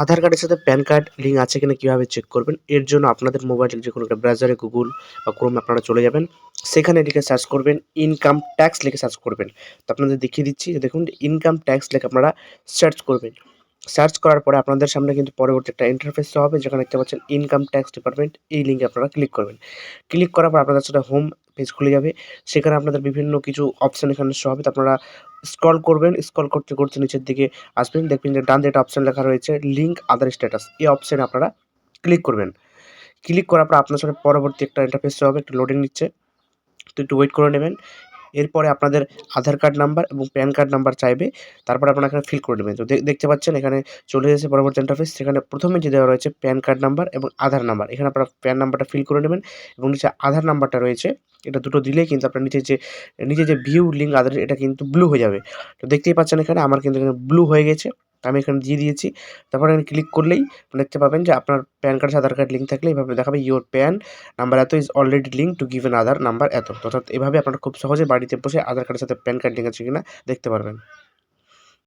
আধার কার্ডের সাথে pan card link আছে কিনা কীভাবে চেক করবেন? এর জন্য আপনাদের মোবাইলের যে কোনো একটা ব্রাউজারে গুগল বা ক্রোমে আপনারা চলে যাবেন। সেখানে লিখে সার্চ করবেন ইনকাম ট্যাক্স লিখে সার্চ করবেন। তো আপনাদের দেখিয়ে দিচ্ছি দেখুন ইনকাম ট্যাক্স লিখে আপনারা সার্চ করবেন। সার্চ করার পরে আপনাদের সামনে কিন্তু পরবর্তী একটা ইন্টারফেস হবে, যেখানে দেখতে পাচ্ছেন ইনকাম ট্যাক্স ডিপার্টমেন্ট এই লিঙ্কে আপনারা ক্লিক করবেন। ক্লিক করার পর আপনাদের সাথে হোম পেজ খুলে যাবে। সেখানে আপনাদের বিভিন্ন কিছু অপশান এখানে শো হবে। তো আপনারা স্ক্রল করবেন স্ক্রল করতে করতে নিচের দিকে আসবেন, দেখবেন যে ডান একটা অপশান লেখা রয়েছে লিঙ্ক আদার স্ট্যাটাস এই অপশানে আপনারা ক্লিক করবেন। ক্লিক করার পর আপনার সাথে পরবর্তী একটা ইন্টারফেস হবে, একটু লোডিং নিচ্ছে। তো একটু ওয়েট করে নেবেন। এরপরে আপনাদের আধার কার্ড নাম্বার এবং প্যান কার্ড নাম্বার চাইবে, তারপর আপনারা এখানে ফিল করে নেবেন। তো দেখতে পাচ্ছেন এখানে চলে এসেছে পরবর্তী ইন্টারফেস সেখানে প্রথমে যে দেওয়া রয়েছে প্যান কার্ড নাম্বার এবং আধার নাম্বার। এখানে আপনারা প্যান নাম্বারটা ফিল করে নেবেন এবং নিচে আধার নাম্বারটা রয়েছে, এটা দুটো দিলেই কিন্তু আপনার নিচে যে নিচে যে ভিউ লিঙ্ক আধার, এটা কিন্তু ব্লু হয়ে যাবে। তো দেখতেই পাচ্ছেন এখানে, আমার কিন্তু এখানে ব্লু হয়ে গেছে। আমি এখানে দিয়ে দিয়েছি। তারপর এখানে ক্লিক করলেই দেখতে পাবেন যে আপনার PAN card Aadhaar card link থাকলে এইভাবে দেখাবে ইওর প্যান নাম্বার এত is already link to given Aadhaar number এত। অর্থাৎ এভাবে আপনার খুব সহজে বাড়িতে বসে আধার কার্ডের সাথে প্যান কার্ড লিঙ্ক আছে কিনা দেখতে পারবেন।